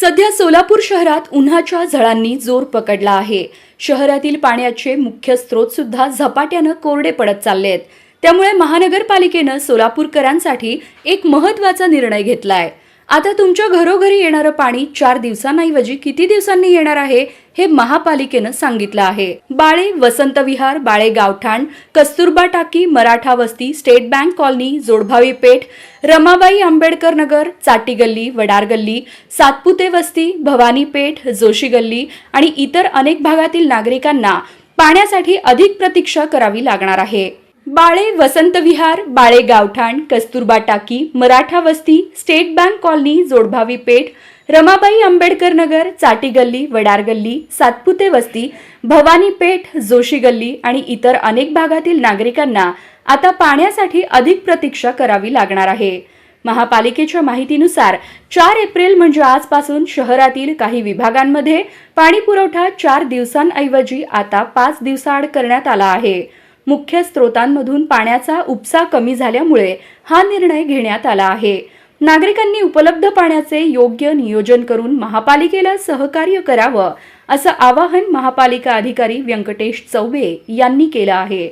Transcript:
सध्या सोलापूर शहरात उन्हाच्या झळांनी जोर पकडला आहे. शहरातील पाण्याचे मुख्य स्रोत सुद्धा झपाट्यानं कोरडे पडत चालले आहेत त्यामुळे महानगरपालिकेनं सोलापूरकरांसाठी एक महत्त्वाचा निर्णय घेतलाय. आता तुमच्या घरोघरी येणारं पाणी चार दिवसांऐवजी किती दिवसांनी येणार आहे हे महापालिकेनं सांगितलं आहे. बाळे वसंत विहार बाळे गावठाण Kasturba Taki Maratha Vasti state bank colony Jodbhavi Peth Ramabai Ambedkar Nagar Chati Galli Wadar गल्ली सातपुते वस्ती भवानी पेठ जोशी गल्ली आणि इतर अनेक भागातील नागरिकांना पाण्यासाठी अधिक प्रतीक्षा करावी लागणार आहे. बाळे वसंत विहार बाळे गावठाण Kasturba Taki Maratha Vasti state bank colony Jodbhavi Peth Ramabai Ambedkar Nagar Chati Galli Wadar गल्ली सातपुते वस्ती भवानी पेठ जोशी गल्ली आणि इतर अनेक भागातील नागरिकांना आता पाण्यासाठी अधिक प्रतीक्षा करावी लागणार आहे. महापालिकेच्या माहितीनुसार चार एप्रिल म्हणजे आजपासून शहरातील काही विभागांमध्ये पाणी पुरवठा चार दिवसांऐवजी आता पाच दिवसाआड करण्यात आला आहे. मुख्य स्रोतांमधून पाण्याचा उपसा कमी झाल्यामुळे हा निर्णय घेण्यात आला आहे. नागरिकांनी उपलब्ध पाण्याचे योग्य नियोजन करून महापालिकेला सहकार्य करावं असं आवाहन महापालिका अधिकारी व्यंकटेश चौबे यांनी केलं आहे.